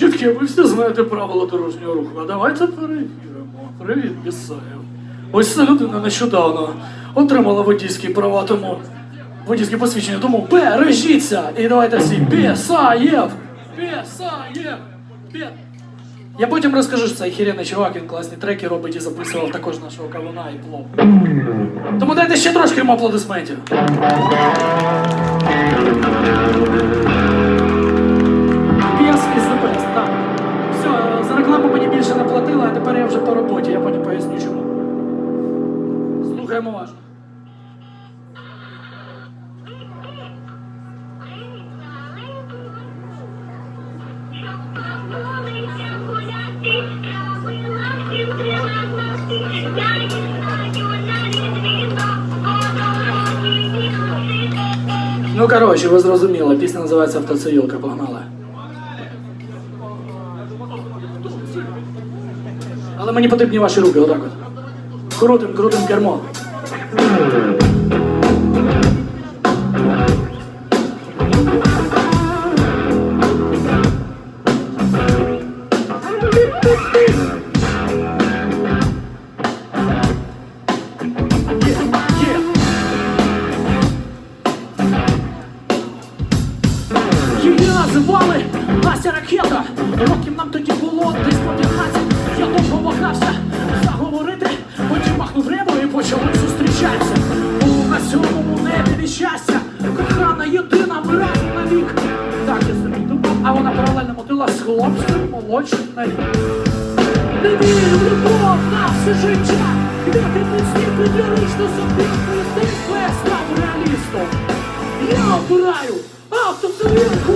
Дітки, ви всі знаєте правила дорожнього руху, а давайте перевіримо. Привіт, Бісаєв. Ось ця людина нещодавно отримала водійські права, тому водійське посвідчення, тому бережіться! І давайте всі Бісаєв! Бісаєв! Бі... Я потім розкажу, що цей хіряний чувак, він класні треки робить і записував також нашого кавуна і плов. Тому дайте ще трошки йому аплодисментів. Слухаємо уважно. Ну, коротше, ви зрозуміли, пісня називається Автоцивілка, погнали. Але мені потрібні ваші руки, отак от. Крутим, крутим кермо. Називали Настя Ракета. Років нам тоді було десь по 15. Я довго вагався зустрічатися. Був на сьомому небі щастя, кохана єдина ми разом навік. Так я собі думав, а вона паралельно мотила з хлопцем молодшим на рік. Не вірю в любов на все життя. Квіти міцні підлірично собі мистецтво я став реалістом. Я обираю автоцивілку,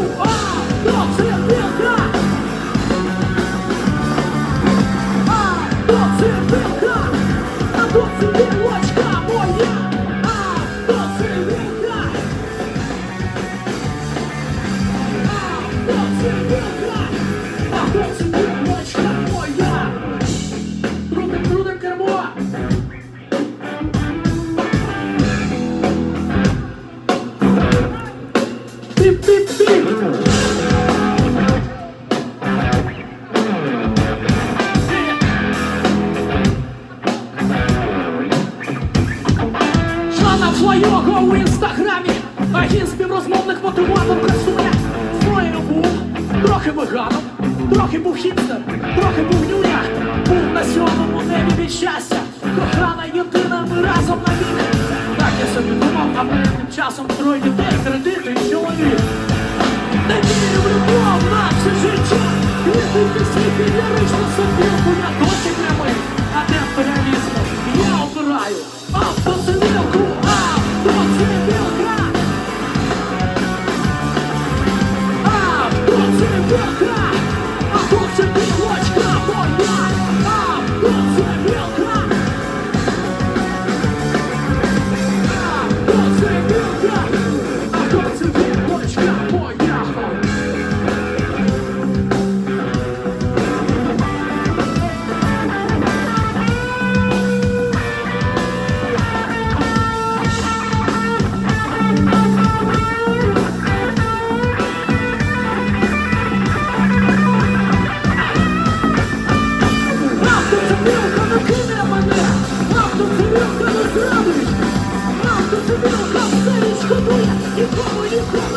Флайого у інстаграмі, а він співрозмовник мотиватор красуня. Своєю був трохи веганом, трохи був хіпстер, трохи був нюня, був на сьомому небі від щастя. Кохана єдина, ми разом навік. Так я собі думав, а ми тим часом троє дітей, кредити і чоловік. Не вірю в любов на все життя. Квіти світи лірично сопілку, я досі прямий, а не реалізмом. Я обираю Thank you.